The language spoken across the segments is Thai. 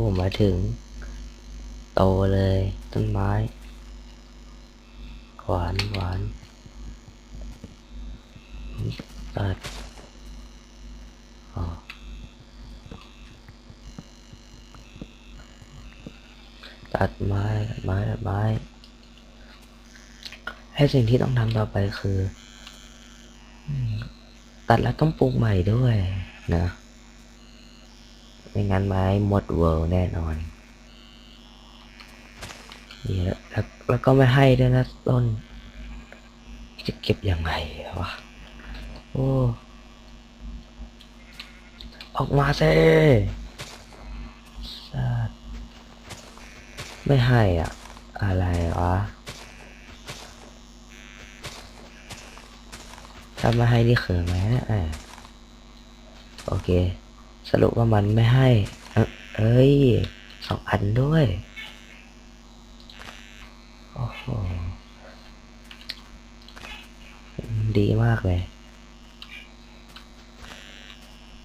มาอีกแล้วโอ้มาถึง โตเลยต้นไม้ หวานหวานตัดอ๋อตัดไม้ตัดไม้ตัดไม้ให้สิ่งที่ต้องทำต่อไปคือ ตัดแล้วต้องปลูกใหม่ด้วยนะ ไม่งั้นไม้หมดเวิร์แน่นอนนี่แล้วแล้วก็ไม่ให้ด้วยนะต้น จะเก็บยังไงวะโอ้ออกมาเซ่สัตว์ไม่ให้อะ อะไรวะถ้าไม่ให้นี่เขินไหมนี่ยอะโอเค สรุปว่ามันไม่ให้ เอ้ยสองอันด้วย โอ้โห ดีมากเลย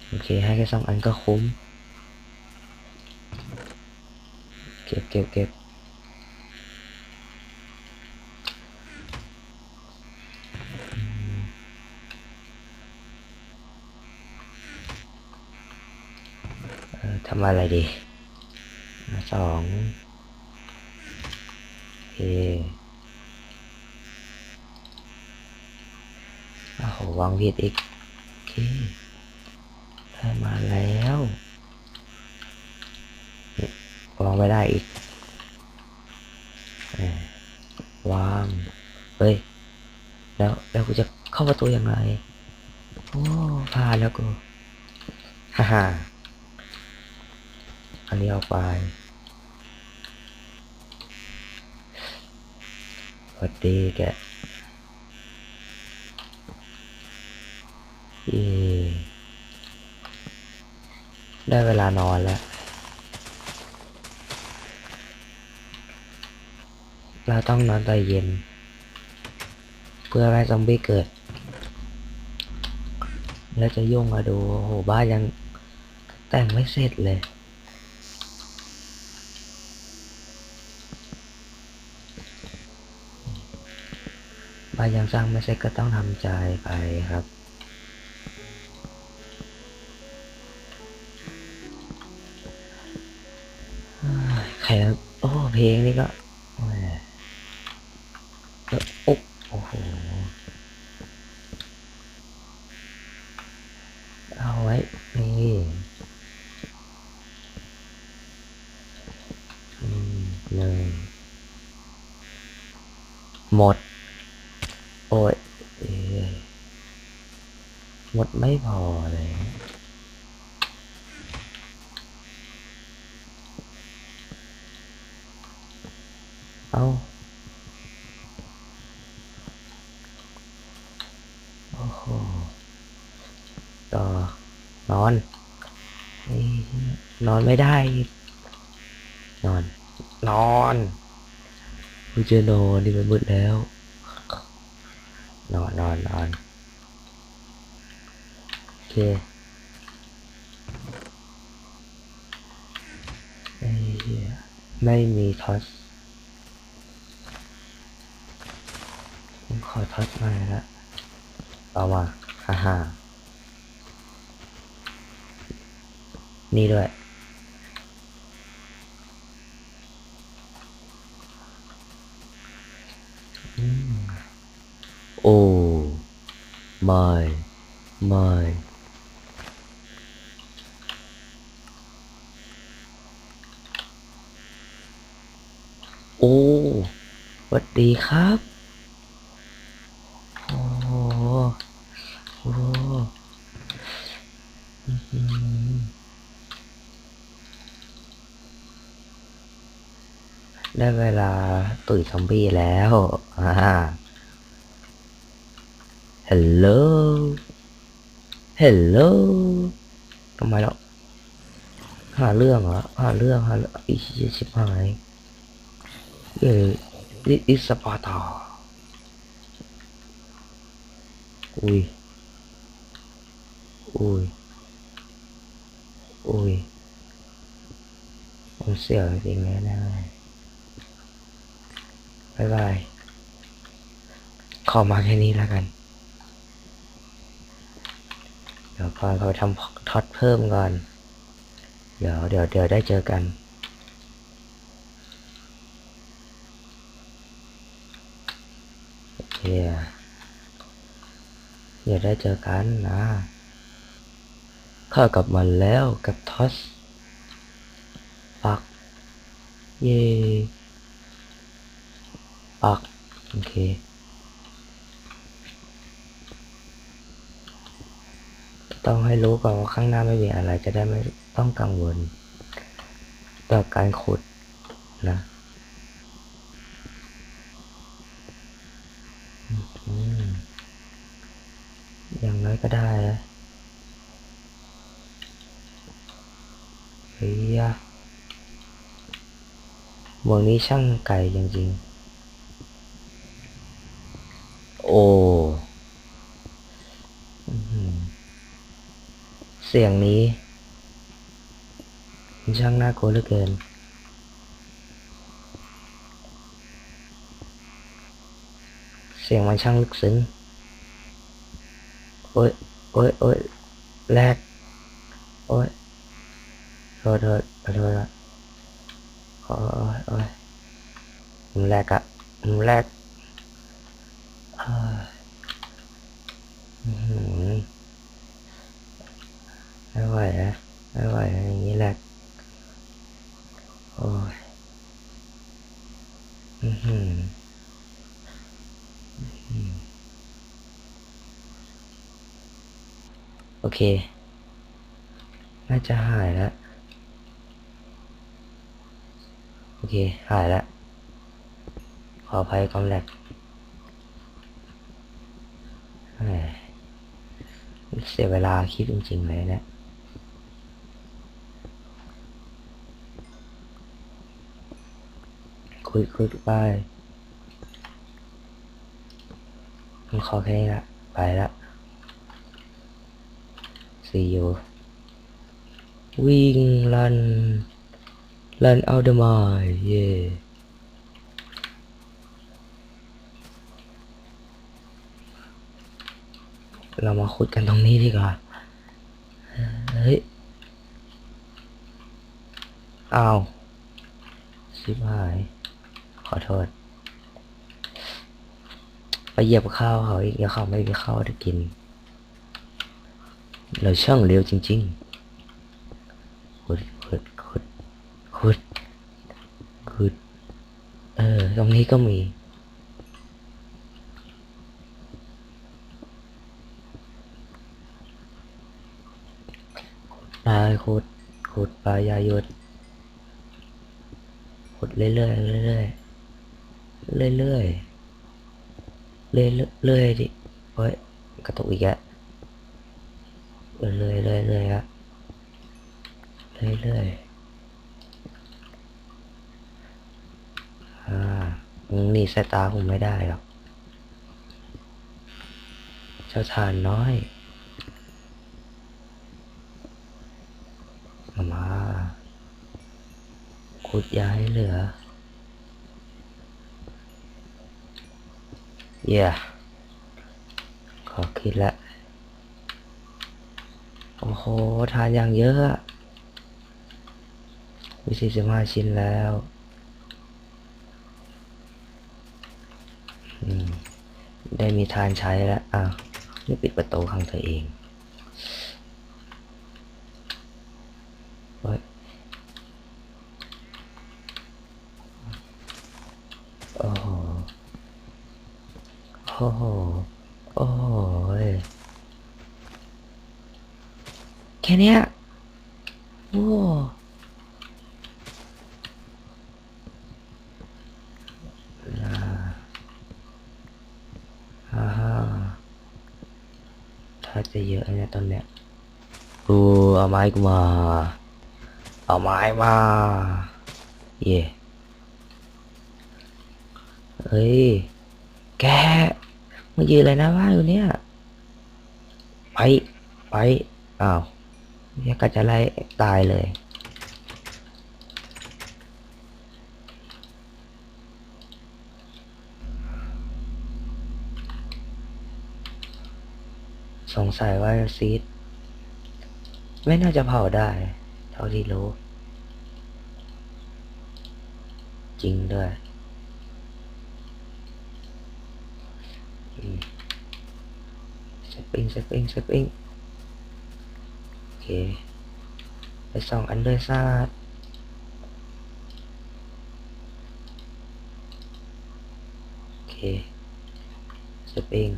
โอเค ให้แค่สองอันก็คุ้ม เก็บเก็บเก็บ ทำอะไรดีสองโอเคโอ้โหวางผิดอีก โอเค ได้มาแล้ววางไม่ได้อีกวาง เฮ้ย แล้ว แล้วกูจะเข้าประตูยังไง โอ้พาแล้วกู ฮ่าฮ่า อันนี้เอาไปสวัสดีแกเย่ได้เวลานอนแล้ว เราต้องนอนตอนเย็น เพื่อไม่ให้ซอมบี้เกิด แล้วจะยุ่งอะดูโอ้โหบ้านยังแต่งไม่เสร็จเลย บ้านยังสร้างไม่เสร็จก็ต้องทำใจไปครับใครโอ้เพลงนี่ก็แหมเอ้อโอ้โอ้โหเอาไว้นี่หนึ่งหมด ยเอ้ยหมดไม่พอเลยเอาโอ้โห ต่อ นอน นอนไม่ได้ นอน นอนกูจะนอนนี่มันมืดแล้ว อนอนนอนโอเคไม่มีทอสผมขอทอสมาละเอามาฮ่าฮ่านี่ด้วย อืมโอ้ ไม่ไม่โอ้สวัสดีครับ โอ้โหโอ้อื้อหือได้เวลาตุ๋ยซอมบี้แล้วอ่า Hello Hello ทำไมแล้วหาเรื่องเหรอหาเรื่องหาเรื่องอีชิบหายเออนี่อิสปาตาอุ้ยอุ้ยอุ้ยผมเสียวจริงๆเลยนะบายบายขอมาแค่นี้แล้วกัน เดี๋ยวก่อนเขาทำท็อตเพิ่มก่อน เดี๋ยวเดี๋ยวเดี๋ยวได้เจอกันโอเคเดี๋ยวได้เจอกันนะข้ากลับมาแล้วกับทอสปัก เย่ปัก โอเค ต้องให้รู้ก่อนว่าข้างหน้าไม่มีอะไรจะได้ไม่ต้องกังวลต่อการขุดนะอย่างน้อยก็ได้นะเฮียเมืองนี้ช่างไกลจริงๆ โอ้อื้อหือเสียงนี้ช่างน่ากลัวเหลือเกิน เสียงมันช่างลึกซึ้งโอ้ยโอ้ยโอ้ยแลกโอ้ยโทษโทษโทษนะโอ้ยโอ้ยมันแลกอะมันแลกอ้ยอื้อหือ ไม่ไหวนะไม่ไหวอย่างนี้แหลกโอ้ยอือหือโอเค น่าจะหายแล้ว โอเค หายแล้ว ขออภัยความแหลกเสียเวลาคิดจริงๆเลยเนะ คุยคุยไปผมขอแค่นี้ละ ไปละ see you วิ่งลันลันเอาเดมายเย่เรามาขุดกันตรงนี้ดีกว่า เฮ้ย อ้าวสิบหาย ขอโทษ ไปเหยียบข้าวเขาอีกเดี๋ยวเขาไม่มีข้าวจะกิน เราช่างเร็วจริงๆขุดขุดขุดขุดขุด เออ ตรงนี้ก็มีไปขุดขุดไปอยาหยุดขุดเรื่อยๆเรื่อยๆ เรื่อยๆเรื่อยๆเรื่อยดิเฮ้ยกระตุกอีกแล้วเรื่อยเรื่อยๆเรื่อยๆอะเรื่อยๆอ่ามึงหนี่สายตาผมไม่ได้หรอกเจ้าทานน้อยมามาขุดยาให้เหลือ เย่ขอคิดละ โอ้โห ทานอย่างเยอะวิสี่สิบห้าชิ้นแล้วได้มีทานใช้แล้ว อะนี่ปิดประตูข้างเธอเองโอ้ยโอ้โห โอ้โห โอ้โหแค่เนี้ยโอ้อ่าฮ่าฮ่าถ้าจะเยอะนี่ยตอนเนี้ยกูเอาไม้กูมา เอาไม้มา เย่เฮ้ย แก มายืนอะไรนะว่าอยู่เนี่ย ไป ไปอ้าวเนี่ยก็จะไล่ตายเลย สงสัยว่าซีดไม่น่าจะเผาได้ เท่าที่รู้ จริงด้วย ปริงสปริงสปริงโอเคไปสองอันด้วยซาดโอเคสปริง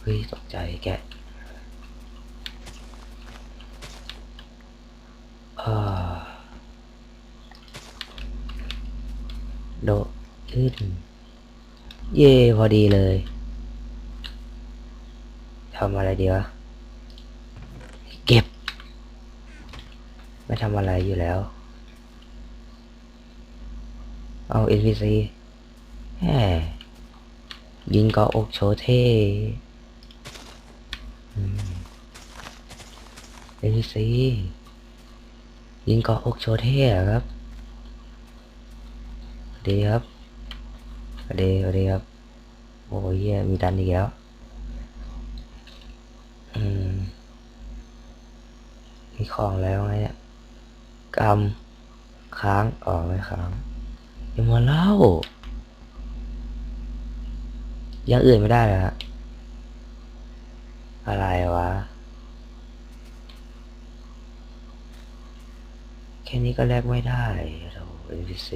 เฮ้ยตกใจแกอ่าโดดขึ้น เย่พอดีเลย ทำอะไรดีวะ เก็บ ไม่ทำอะไรอยู่แล้ว เอา NPC แหมยิงกาะอกโชเท่เอ็นซียิงกาะอกโชเท่อครับดีครับดีดีครับ โอ้ยเหี้ยมีดันอีกแล้ว มีของแล้วไงเนี่ยกำค้างอ๋อไม่ค้างยังมาเล่ายังอื่นไม่ได้เหรอฮะอะไรวะ แค่นี้ก็แลกไม่ได้เรา NPC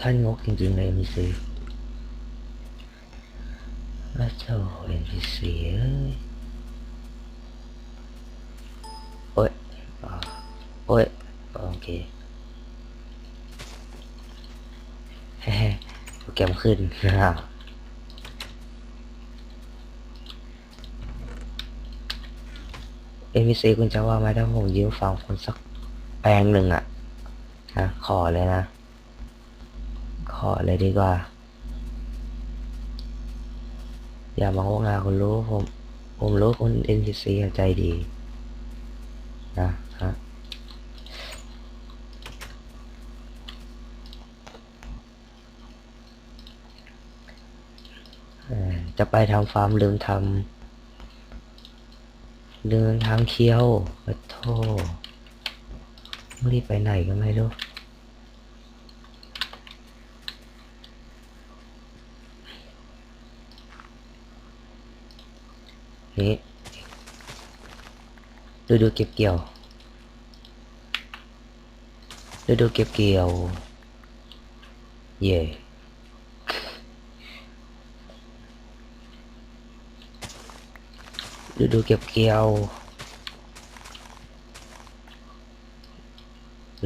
ท่านงกจริงๆเลย NPC แล้วเจ้า NPC เอ้ยโอ้ยโอ้ยโอเคเฮ้โปรแกรมขึ้นนะครับ NPC คุณจะว่าไหมถ้าผมยืมฟังคนสักแปลงหนึ่งอะนะขอเลยนะ ขอเลยดีกว่า อย่ามางกงาคุณรู้ผม ผมรู้คุณ NPC ใจดีนะฮะจะไปทำฟาร์มลืมทำเดินทางเคี้ยวขอโทษรีบไปไหนก็ไม่รู้ นี่ดูดูเก็บเกี่ยวดูดูเก็บเกี่ยว เย่ฤดูเก็บเกี่ยว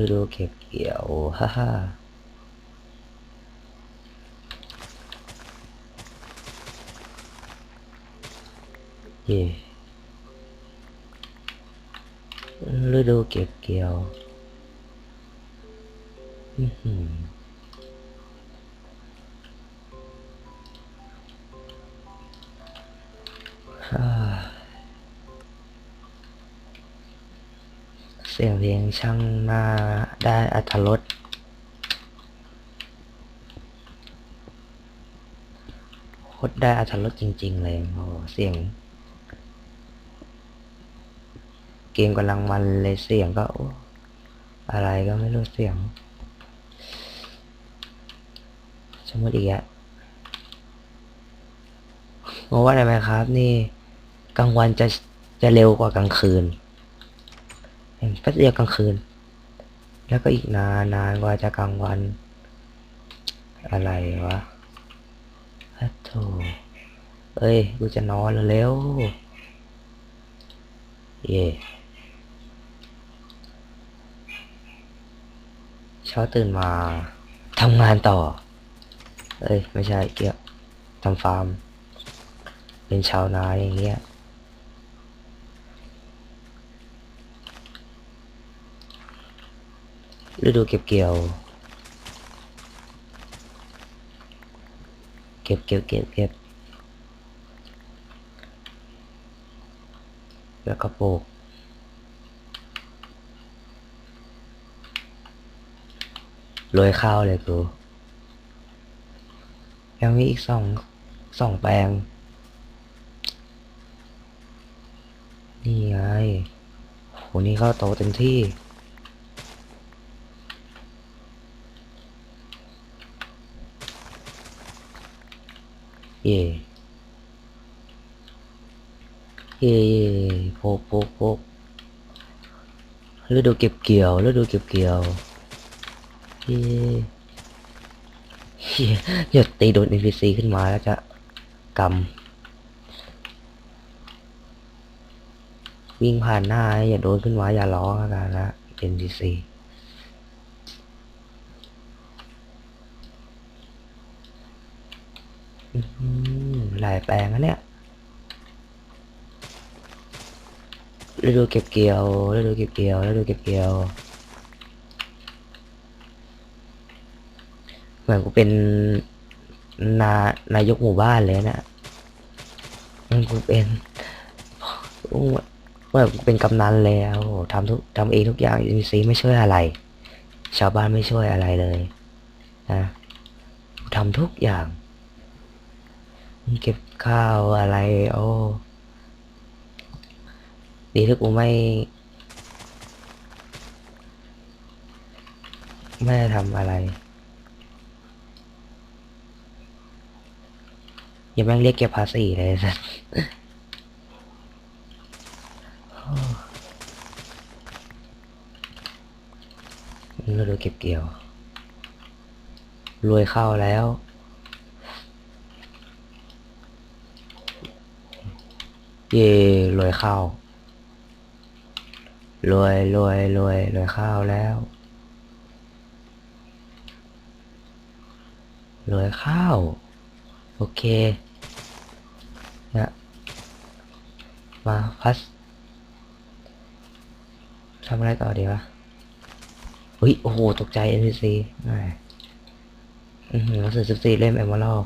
ฤดูเก็บเกี่ยว ฮ่าฮ่า ฤดูเก็บเกี่ยวอือหือเสียงเพลงช่างน่าได้อัธรสโคตรได้อัธรสจริง ๆ เลยโอ้เสียง เกมกำลังมันเลยเสียงก็อะไรก็ไม่รู้เสียง สมมติอีกอะงงว่าได้ไหมครับ นี่กลางวันจะจะเร็วกว่ากลางคืนเห็นแป๊บเดียวกลางคืน แล้วก็อีกนานนานกว่าจะกลางวัน อะไรวะฮัทโถเอ้ย กูจะนอนแล้วเร็ว เช้าตื่นมาทำงานต่อ เอ้ย ไม่ใช่เกี่ยวทำฟาร์ม เป็นชาวนาอย่างเงี้ย ฤดูเก็บเกี่ยว เก็บเก็บเก็บเก็บแล้วก็ปลูก โรยข้าวเลยกูยังมีอีกสองสองแปลง นี่ไงโหนี่ก็โตเต็มที่เย่เย่เย่โปกโปกโปกฤดูเก็บเกี่ยวฤดูเก็บเกี่ยว เย่เฮียหยดตีโดน NPC ขึ้นมาแล้วจะกำวิ่งผ่านหน้า อย่าโดนขึ้นมาอย่าร้องการนะ NPC อืมหลายแปลงนะเนี่ยฤดูเก็บเกี่ยวฤดูเก็บเกี่ยวฤดูเก็บเกี่ยว เหมือนกูเป็นนานายกหมู่บ้านเลยนะอืมกูเป็นกูเหมือนกูเป็นกำนันแล้วทำทุกทำเองทุกอย่างอินซีไม่ช่วยอะไร ชาวบ้านไม่ช่วยอะไรเลยนะกูทำทุกอย่าง เก็บข้าวอะไร โอ้ดีที่กูไม่ไม่ทำอะไร ย่าแม่งเรียกเก็บภาษีเลยสัสเราดูเก็บเกี่ยว รวยเข้าแล้ว เย่รวยข้าวรวยรวยรวยรวยข้าวแล้วรวยข้าว โอเคนะมาพัสทำอะไรต่อดีวะเฮ้ย โอ้โห ตกใจ NPC แหมอือหือรู้สึกสิบสี่เล่มเอมเมอรัล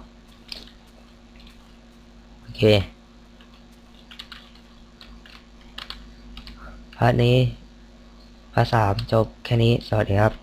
โอเค พาร์ทนี้ พาร์ทสามจบแค่นี้ สวัสดีครับ